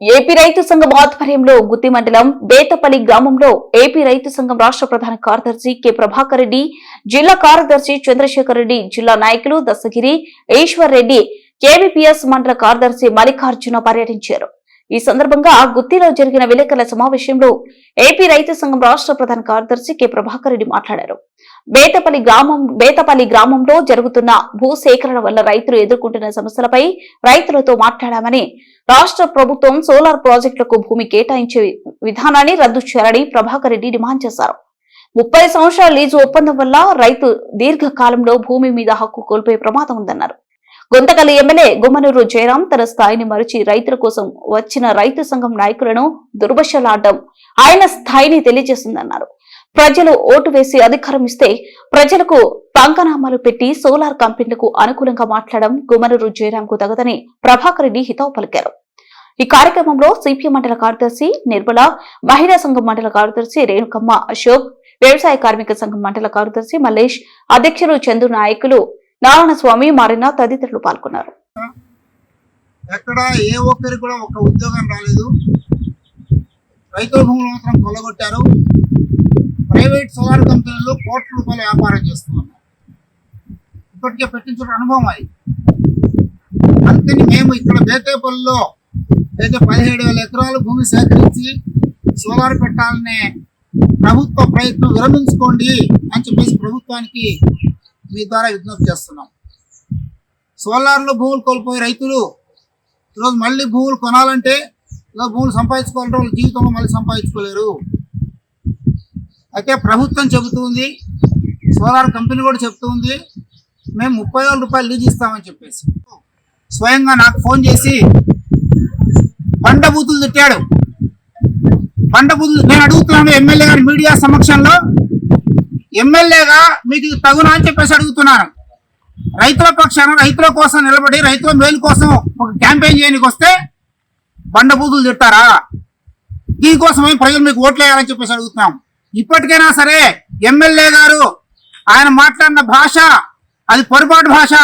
AP రైతు సంఘం ఆధ్వర్యంలో గుత్తి మండలం బేతపల్లి గ్రామంలో ఏపీ రైతు సంఘం రాష్ట్ర ప్రధాన కార్యదర్శి కె. ప్రభాకర్ రెడ్డి జిల్లా కార్యదర్శి చంద్రశేఖర్ రెడ్డి జిల్లా నాయకులు దశగిరి ఈశ్వర్ రెడ్డి కేవీపీఎస్ మండల కార్యదర్శి మల్లికార్జున పర్యటించారు. ఈ సందర్భంగా గుత్తిలో జరిగిన విలేకరుల సమావేశంలో ఏపీ రైతు సంఘం రాష్ట్ర ప్రధాన కార్యదర్శి కె. ప్రభాకర్ రెడ్డి మాట్లాడారు. బేతపల్లి గ్రామం బేతపల్లి గ్రామంలో జరుగుతున్న భూసేకరణ వల్ల రైతులు ఎదుర్కొంటున్న సమస్యలపై రైతులతో మాట్లాడామని రాష్ట్ర ప్రభుత్వం సోలార్ ప్రాజెక్టులకు భూమి కేటాయించే విధానాన్ని రద్దు చేయాలని ప్రభాకర్ రెడ్డి డిమాండ్ చేశారు. ముప్పై సంవత్సరాల లీజు ఒప్పందం వల్ల రైతు దీర్ఘకాలంలో భూమి మీద హక్కు కోల్పోయే ప్రమాదం ఉందన్నారు. గుంతకల్లి ఎమ్మెల్యే గుమ్మనూరు జయరాం తన స్థాయిని మరిచి రైతుల కోసం వచ్చిన రైతు సంఘం నాయకులను దుర్భషలాడడం ఆయన స్థాయిని తెలియజేస్తుందన్నారు. ప్రజలు ఓటు వేసి అధికారం ఇస్తే ప్రజలకు పంకనామాలు పెట్టి సోలార్ కంపెనీలకు అనుకూలంగా మాట్లాడడం గుమ్మనూరు జయరాంకు తగదని ప్రభాకర్ రెడ్డి హితవు పలికారు. ఈ కార్యక్రమంలో సిపిఎం మండల కార్యదర్శి నిర్మల మహిళా సంఘం మండల కార్యదర్శి రేణుకమ్మ అశోక్ వ్యవసాయ కార్మిక సంఘం మండల కార్యదర్శి మల్లేష్ అధ్యక్షులు చందు నాయకులు నారాయణ స్వామి మారిన తదితరులు పాల్గొన్నారు. ఎక్కడ ఏ ఒక్కరికి కూడా ఒక ఉద్యోగం రాలేదు. రైతుల భూములు మాత్రం కొల్లగొట్టారు. ప్రైవేట్ సోలార్ కంపెనీలు కోట్ల రూపాయల వ్యాపారం చేస్తున్నారు. ఇప్పటికే పెట్టించిన అనుభవం అది. అందుకని మేము ఇక్కడ బేతేపల్లిలో అయితే పదిహేడు వేల ఎకరాలు భూమి సేకరించి సోలార్ పెట్టాలనే ప్రభుత్వ ప్రయత్నం విరమించుకోండి అని చెప్పేసి ప్రభుత్వానికి మీ ద్వారా విజ్ఞప్తి చేస్తున్నాం. సోలార్లో భూములు కోల్పోయే రైతులు ఈరోజు మళ్ళీ భూములు కొనాలంటే ఈరోజు భూములు సంపాదించుకోవాలంటే వాళ్ళు జీవితంలో మళ్ళీ సంపాదించుకోలేరు. అయితే ప్రభుత్వం చెబుతుంది సోలార్ కంపెనీ కూడా చెప్తుంది మేము ముప్పై వేల రూపాయలు లీజ్ ఇస్తామని చెప్పేసి. స్వయంగా నాకు ఫోన్ చేసి పంట బూతులు తిట్టాడు. పంట బూతులు నేను అడుగుతున్నాను ఎమ్మెల్యే గారి మీడియా సమక్షంలో ఎమ్మెల్యేగా మీకు తగునా అని చెప్పేసి అడుగుతున్నాను రైతుల పక్షాన రైతుల కోసం నిలబడి రైతుల మేలు కోసం ఒక క్యాంపెయిన్ చేయడానికి వస్తే బండబూతులు తిట్టారా దీనికోసమే ప్రజలు మీకు ఓట్లు వేయాలని చెప్పేసి అడుగుతున్నాం. ఇప్పటికైనా సరే ఎమ్మెల్యే గారు ఆయన మాట్లాడిన భాష అది పొరపాటు భాష.